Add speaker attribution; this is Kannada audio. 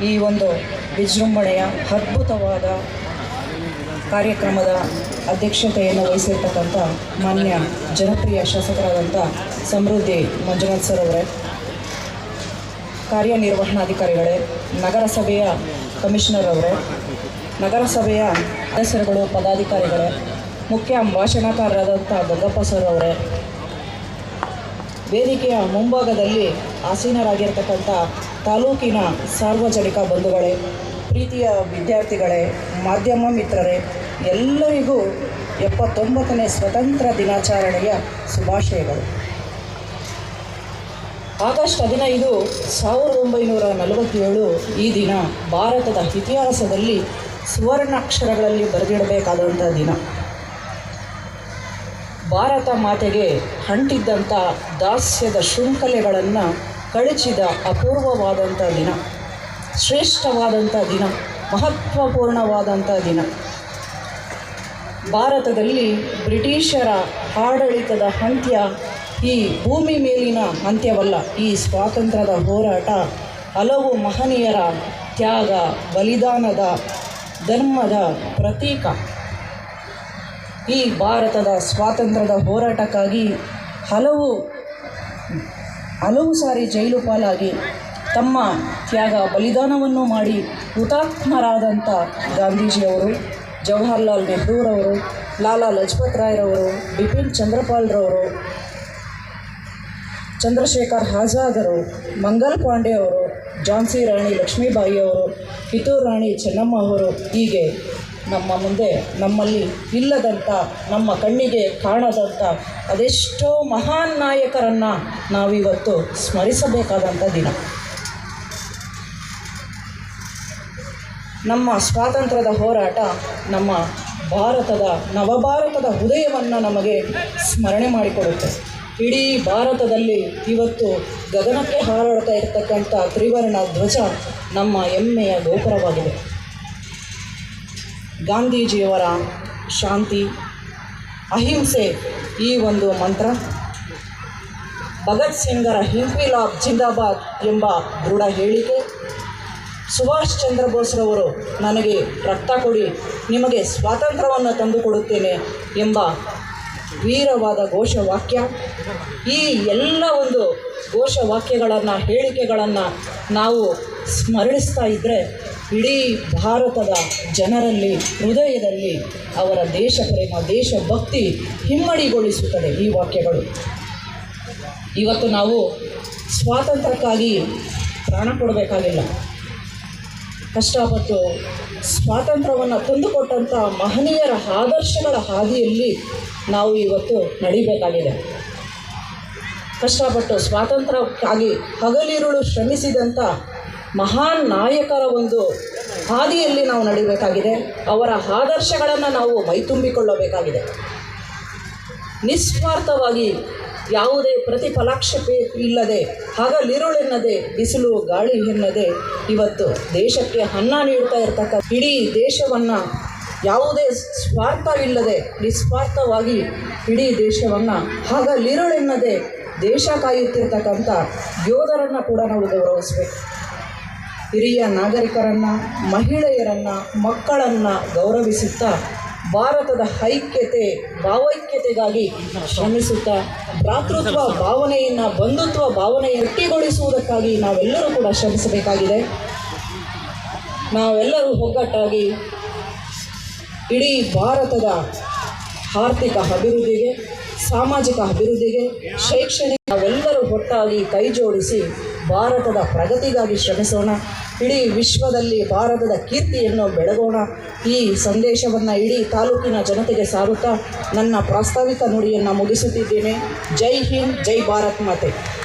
Speaker 1: ಈ ಒಂದು ವಿಜೃಂಭಣೆಯ ಅದ್ಭುತವಾದ ಕಾರ್ಯಕ್ರಮದ ಅಧ್ಯಕ್ಷತೆಯನ್ನು ವಹಿಸಿರ್ತಕ್ಕಂಥ ಮಾನ್ಯ ಜನಪ್ರಿಯ ಶಾಸಕರಾದಂಥ ಸಮೃದ್ಧಿ ಮಂಜುನಾಥ್ ಸರ್ ಅವರೇ, ಕಾರ್ಯನಿರ್ವಹಣಾಧಿಕಾರಿಗಳೇ, ನಗರಸಭೆಯ ಕಮಿಷನರ್ ಅವರೇ, ನಗರಸಭೆಯ ಸದಸ್ಯರುಗಳು, ಪದಾಧಿಕಾರಿಗಳೇ, ಮುಖ್ಯ ಭಾಷಣಕಾರರಾದಂಥ ಗಂಗಪ್ಪ ಸರ್ ಅವರೇ ವೇದಿಕೆಯ ಮುಂಭಾಗದಲ್ಲಿ ಆಸೀನರಾಗಿರ್ತಕ್ಕಂಥ ತಾಲೂಕಿನ ಸಾರ್ವಜನಿಕ ಬಂಧುಗಳೇ, ಪ್ರೀತಿಯ ವಿದ್ಯಾರ್ಥಿಗಳೇ, ಮಾಧ್ಯಮ ಮಿತ್ರರೇ, ಎಲ್ಲರಿಗೂ ಎಪ್ಪತ್ತೊಂಬತ್ತನೇ ಸ್ವತಂತ್ರ ದಿನಾಚರಣೆಯ ಶುಭಾಶಯಗಳು. ಆಗಸ್ಟ್ ಹದಿನೈದು ಸಾವಿರದ ಒಂಬೈನೂರ ನಲವತ್ತೇಳು ಈ ದಿನ ಭಾರತದ ಇತಿಹಾಸದಲ್ಲಿ ಸುವರ್ಣಾಕ್ಷರಗಳಲ್ಲಿ ಬರೆದಿಡಬೇಕಾದಂಥ ದಿನ. ಭಾರತ ಮಾತೆಗೆ ಅಂಟಿದ್ದಂಥ ದಾಸ್ಯದ ಶೃಂಖಲೆಗಳನ್ನು ಕಳಚಿದ ಅಪೂರ್ವವಾದಂಥ ದಿನ ಶ್ರೇಷ್ಠವಾದಂಥ ದಿನ ಮಹತ್ವಪೂರ್ಣವಾದಂಥ ದಿನ. ಭಾರತದಲ್ಲಿ ಬ್ರಿಟಿಷರ ಆಡಳಿತದ ಅಂತ್ಯ ಈ ಭೂಮಿ ಮೇಲಿನ ಅಂತ್ಯವಲ್ಲ, ಈ ಸ್ವಾತಂತ್ರ್ಯದ ಹೋರಾಟ ಹಲವು ಮಹನೀಯರ ತ್ಯಾಗ, ಬಲಿದಾನದ ಧರ್ಮದ ಪ್ರತೀಕ. ಈ ಭಾರತದ ಸ್ವಾತಂತ್ರ್ಯದ ಹೋರಾಟಕ್ಕಾಗಿ ಹಲವು ಹಲವು ಸಾರಿ ಜೈಲು ಪಾಲಾಗಿ ತಮ್ಮ ತ್ಯಾಗ ಬಲಿದಾನವನ್ನು ಮಾಡಿ ಹುತಾತ್ಮರಾದಂಥ ಗಾಂಧೀಜಿಯವರು, ಜವಾಹರ್ಲಾಲ್ ನೆಹರೂರವರು, ಲಾಲಾ ಲಜಪತ್ ರಾಯ್ರವರು, ಬಿಪಿನ್ ಚಂದ್ರಪಾಲ್ರವರು, ಚಂದ್ರಶೇಖರ್ ಆಜಾದರು ಮಂಗಲ್ ಪಾಂಡೆ ಅವರು ಝಾನ್ಸಿ ರಾಣಿ ಲಕ್ಷ್ಮೀಬಾಯಿ ಅವರು ಕಿತ್ತೂರು ರಾಣಿ ಚೆನ್ನಮ್ಮ ಅವರು ಹೀಗೆ ನಮ್ಮ ಮುಂದೆ ನಮ್ಮಲ್ಲಿ ಇಲ್ಲದಂಥ, ನಮ್ಮ ಕಣ್ಣಿಗೆ ಕಾಣದಂಥ ಅದೆಷ್ಟೋ ಮಹಾನ್ ನಾಯಕರನ್ನು ನಾವಿವತ್ತು ಸ್ಮರಿಸಬೇಕಾದಂಥ ದಿನ. ನಮ್ಮ ಸ್ವಾತಂತ್ರ್ಯದ ಹೋರಾಟ ನಮ್ಮ ಭಾರತದ, ನವಭಾರತದ ಹೃದಯವನ್ನು ನಮಗೆ ಸ್ಮರಣೆ ಮಾಡಿಕೊಡುತ್ತೆ. ಇಡೀ ಭಾರತದಲ್ಲಿ ಇವತ್ತು ಗಗನಕ್ಕೆ ಹಾರಾಡ್ತಾ ಇರತಕ್ಕಂಥ ತ್ರಿವರ್ಣ ಧ್ವಜ ನಮ್ಮ ಹೆಮ್ಮೆಯ ಗೋಪುರವಾಗಿದೆ. ಗಾಂಧೀಜಿಯವರ ಶಾಂತಿ, ಅಹಿಂಸೆ ಈ ಒಂದು ಮಂತ್ರ. ಭಗತ್ ಸಿಂಗರ ಹಿಂಪಿಲಾಬ್ ಜಿಂದಾಬಾದ್ ಎಂಬ ದೃಢ ಹೇಳಿಕೆ. ಸುಭಾಷ್ ಚಂದ್ರ ಬೋಸ್ರವರು ನನಗೆ ರಕ್ತ ಕೊಡಿ, ನಿಮಗೆ ಸ್ವಾತಂತ್ರ್ಯವನ್ನು ತಂದುಕೊಡುತ್ತೇನೆ ಎಂಬ ವೀರವಾದ ಘೋಷವಾಕ್ಯ. ಈ ಎಲ್ಲ ಒಂದು ಘೋಷವಾಕ್ಯಗಳನ್ನು, ಹೇಳಿಕೆಗಳನ್ನು ನಾವು ಸ್ಮರಣಿಸ್ತಾ ಇದ್ದರೆ ಇಡೀ ಭಾರತದ ಜನರಲ್ಲಿ, ಹೃದಯದಲ್ಲಿ ಅವರ ದೇಶ ಪ್ರೇಮ, ದೇಶಭಕ್ತಿ ಹಿಮ್ಮಡಿಗೊಳಿಸುತ್ತದೆ ಈ ವಾಕ್ಯಗಳು. ಇವತ್ತು ನಾವು ಸ್ವಾತಂತ್ರ್ಯಕ್ಕಾಗಿ ಪ್ರಾಣ ಕೊಡಬೇಕಾಗಿಲ್ಲ. ಕಷ್ಟಪಟ್ಟು ಸ್ವಾತಂತ್ರ್ಯವನ್ನು ತಂದುಕೊಟ್ಟಂಥ ಮಹನೀಯರ ಆದರ್ಶಗಳ ಹಾದಿಯಲ್ಲಿ ನಾವು ಇವತ್ತು ನಡಿಬೇಕಾಗಿದೆ. ಕಷ್ಟಪಟ್ಟು ಸ್ವಾತಂತ್ರ್ಯಕ್ಕಾಗಿ ಹಗಲಿರುಳು ಶ್ರಮಿಸಿದಂಥ ಮಹಾನ್ ನಾಯಕರ ಒಂದು ಹಾದಿಯಲ್ಲಿ ನಾವು ನಡಿಬೇಕಾಗಿದೆ. ಅವರ ಆದರ್ಶಗಳನ್ನು ನಾವು ಮೈತುಂಬಿಕೊಳ್ಳಬೇಕಾಗಿದೆ ನಿಸ್ವಾರ್ಥವಾಗಿ ಯಾವುದೇ ಪ್ರತಿಫಲಾಕ್ಷೇಪ ಇಲ್ಲದೆ, ಹಗಲಿರುಳೆನ್ನದೆ, ಬಿಸಿಲು ಗಾಳಿ ಎನ್ನದೆ ಇವತ್ತು ದೇಶಕ್ಕೆ ಅನ್ನ ನೀಡ್ತಾ ಇರ್ತಕ್ಕಂಥ ಇಡೀ ದೇಶವನ್ನು ಯಾವುದೇ ಸ್ವಾರ್ಥ ಇಲ್ಲದೆ ನಿಸ್ವಾರ್ಥವಾಗಿ ಇಡೀ ದೇಶವನ್ನು ಹಗಲಿರುಳೆನ್ನದೆ ದೇಶ ಕಾಯುತ್ತಿರ್ತಕ್ಕಂಥ ಯೋಧರನ್ನು ಕೂಡ ನಾವು ಗೌರವಿಸಬೇಕು. ಹಿರಿಯ ನಾಗರಿಕರನ್ನು, ಮಹಿಳೆಯರನ್ನು, ಮಕ್ಕಳನ್ನು ಗೌರವಿಸುತ್ತಾ ಭಾರತದ ಐಕ್ಯತೆ, ಭಾವೈಕ್ಯತೆಗಾಗಿ ಶ್ರಮಿಸುತ್ತಾ ಭ್ರಾತೃತ್ವ ಭಾವನೆಯನ್ನು, ಬಂಧುತ್ವ ಭಾವನೆಯನ್ನು ಗಟ್ಟಿಗೊಳಿಸುವುದಕ್ಕಾಗಿ ನಾವೆಲ್ಲರೂ ಕೂಡ ಶ್ರಮಿಸಬೇಕಾಗಿದೆ. ನಾವೆಲ್ಲರೂ ಒಗ್ಗಟ್ಟಾಗಿ ಇಡೀ ಭಾರತದ ಆರ್ಥಿಕ ಅಭಿವೃದ್ಧಿಗೆ, ಸಾಮಾಜಿಕ ಅಭಿವೃದ್ಧಿಗೆ, ಶೈಕ್ಷಣಿಕ ಎಲ್ಲರೂ ಒಟ್ಟಾಗಿ ಕೈ ಜೋಡಿಸಿ ಭಾರತದ ಪ್ರಗತಿಗಾಗಿ ಶ್ರಮಿಸೋಣ. ಇಡೀ ವಿಶ್ವದಲ್ಲಿ ಭಾರತದ ಕೀರ್ತಿಯನ್ನು ಬೆಳಗೋಣ. ಈ ಸಂದೇಶವನ್ನು ಇಡೀ ತಾಲೂಕಿನ ಜನತೆಗೆ ಸಾರುತ್ತಾ ನನ್ನ ಪ್ರಾಸ್ತಾವಿಕ ನುಡಿಯನ್ನು ಮುಗಿಸುತ್ತಿದ್ದೇನೆ. ಜೈ ಹಿಂದ್, ಜೈ ಭಾರತ್ ಮಾತೆ.